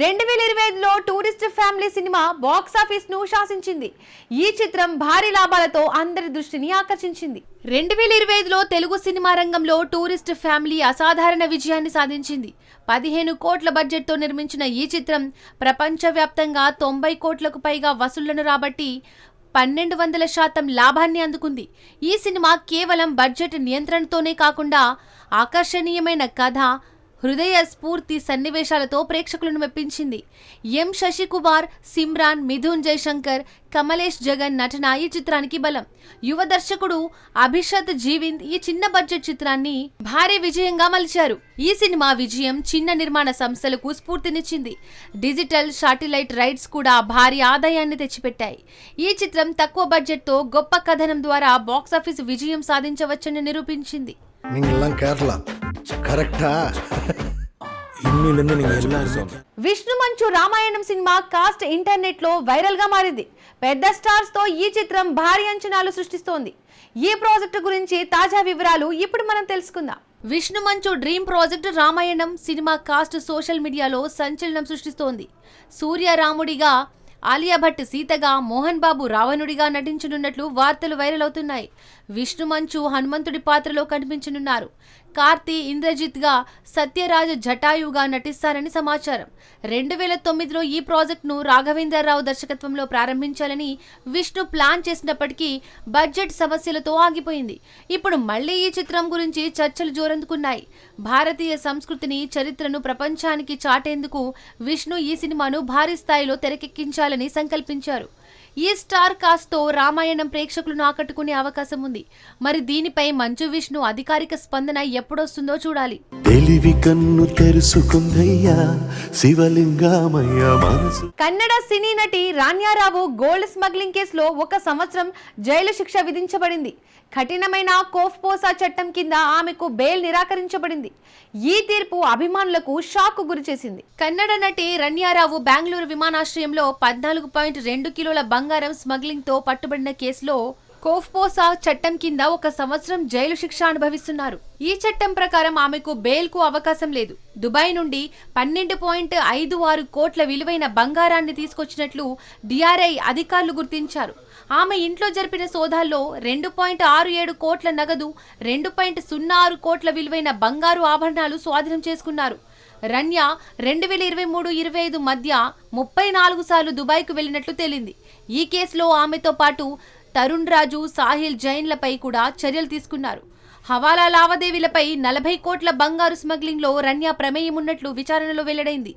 రెండు వేల ఇరవై ఐదులో టూరిస్ట్ ఫ్యామిలీ సినిమా బాక్స్ను శాసించింది. ఈ చిత్రం భారీ లాభాలతో అందరి దృష్టిని ఆకర్షించింది. రెండు వేల ఇరవై ఐదులో తెలుగు సినిమా రంగంలో టూరిస్ట్ ఫ్యామిలీ అసాధారణ విజయాన్ని సాధించింది. పదిహేను కోట్ల బడ్జెట్తో నిర్మించిన ఈ చిత్రం ప్రపంచవ్యాప్తంగా తొంభై కోట్లకు పైగా వసూళ్ళను రాబట్టి పన్నెండు వందల శాతం లాభాన్ని అందుకుంది. ఈ సినిమా కేవలం బడ్జెట్ నియంత్రణతోనే కాకుండా ఆకర్షణీయమైన కథ హృదయ స్ఫూర్తి సన్నివేశాలతో ప్రేక్షకులను మెప్పించింది. ఎం శశికుమార్ సిమ్రాన్ మిథున్ జయశంకర్ కమలేష్ జగన్ నటన ఈ చిత్రానికి బలం. యువ దర్శకుడు అభిషత్ జీవింద్ ఈ చిన్న బడ్జెట్ చిత్రాన్ని భారీ విజయంగా మలిచారు. ఈ సినిమా విజయం చిన్న నిర్మాణ సంస్థలకు స్ఫూర్తినిచ్చింది. డిజిటల్ షాటిలైట్ రైట్స్ కూడా భారీ ఆదాయాన్ని తెచ్చిపెట్టాయి. ఈ చిత్రం తక్కువ బడ్జెట్తో గొప్ప కథనం ద్వారా బాక్సాఫీస్ విజయం సాధించవచ్చని నిరూపించింది. కరెక్టా? இன்னிலிருந்து நீங்க எல்லாரும் Vishnu Manchu Ramayanam cinema cast internet లో వైరల్ గా మారింది పెద్ద స్టార్స్ తో ఈ చిత్రం భారీ అంచనాలు సృష్టిస్తోంది ఈ ప్రాజెక్టు గురించి తాజా వివరాలు ఇప్పుడు మనం తెలుసుకుందాం Vishnu Manchu dream project Ramayanam cinema cast social మీడియాలో సంచలనం సృష్టిస్తోంది సూర్య రాముడిగా ఆలియా భట్ సీతగా మోహన్ బాబు రావణుడిగా నటించనున్నట్లు వార్తలు వైరల్ అవుతున్నాయి విష్ణు మంచు హనుమంతుడి పాత్రలో కనిపించనున్నారు కార్తీ ఇంద్రజిత్గా సత్యరాజ జటాయుగా నటిస్తారని సమాచారం. రెండు వేల తొమ్మిదిలో ఈ ప్రాజెక్టును రాఘవేంద్రరావు దర్శకత్వంలో ప్రారంభించాలని విష్ణు ప్లాన్ చేసినప్పటికీ బడ్జెట్ సమస్యలతో ఆగిపోయింది. ఇప్పుడు మళ్ళీ ఈ చిత్రం గురించి చర్చలు జోరందుకున్నాయి. భారతీయ సంస్కృతిని చరిత్రను ప్రపంచానికి చాటేందుకు విష్ణు ఈ సినిమాను భారీ స్థాయిలో తెరకెక్కించాలని సంకల్పించారు. ఈ స్టార్ కాస్ట్తో రామాయణం ప్రేక్షకులను ఆకట్టుకునే అవకాశం ఉంది. మరి దీనిపై మంచు విష్ణు అధికారిక స్పందన ఎప్పుడొస్తుందో చూడాలి. తెలివి కన్ను తెరుసుకుందయ్యా శివలింగమయ్య మనసు. కన్నడ సినీ నటి రాన్యారావు గోల్డ్ స్మగ్లింగ్ కేసులో ఒక సంవత్సరం జైలు శిక్ష విధించబడింది. కఠినమైన కోఫ్పోసా చట్టం కింద ఆమెకు బెయిల్ నిరాకరించబడింది. ఈ తీర్పు అభిమానులకు షాక్ గురిచేసింది కన్నడ నటి రన్యారావు బెంగళూరు విమానాశ్రయంలో పద్నాలుగు పాయింట్ రెండు కిలోల బంగారం స్మగ్లింగ్తో పట్టుబడిన కేసులో కోఫ్పోసా చట్టం కింద ఒక సంవత్సరం జైలు శిక్ష అనుభవిస్తున్నారు. ఈ చట్టం ప్రకారం ఆమెకు బెయిల్కు అవకాశం లేదు. దుబాయ్ నుండి పన్నెండు పాయింట్ ఐదు ఆరు కోట్ల విలువైన బంగారాన్ని తీసుకొచ్చినట్లు డిఆర్ఐ అధికారులు గుర్తించారు. ఆమె ఇంట్లో జరిపిన సోదాల్లో రెండు పాయింట్ ఆరు ఏడు కోట్ల నగదు రెండు పాయింట్ సున్నా ఆరు కోట్ల విలువైన బంగారు ఆభరణాలు స్వాధీనం చేసుకున్నారు. రన్య రెండు వేల ఇరవై మూడు ఇరవై ఐదు మధ్య ముప్పై నాలుగు సార్లు దుబాయ్కు వెళ్ళినట్లు తేలింది. ఈ కేసులో ఆమెతో పాటు తరుణ్ రాజు సాహిల్ జైన్లపై కూడా చర్యలు తీసుకున్నారు. హవాలా లావాదేవీలపై నలభై కోట్ల బంగారు స్మగ్లింగ్లో రన్య ప్రమేయం ఉన్నట్లు విచారణలో వెల్లడైంది.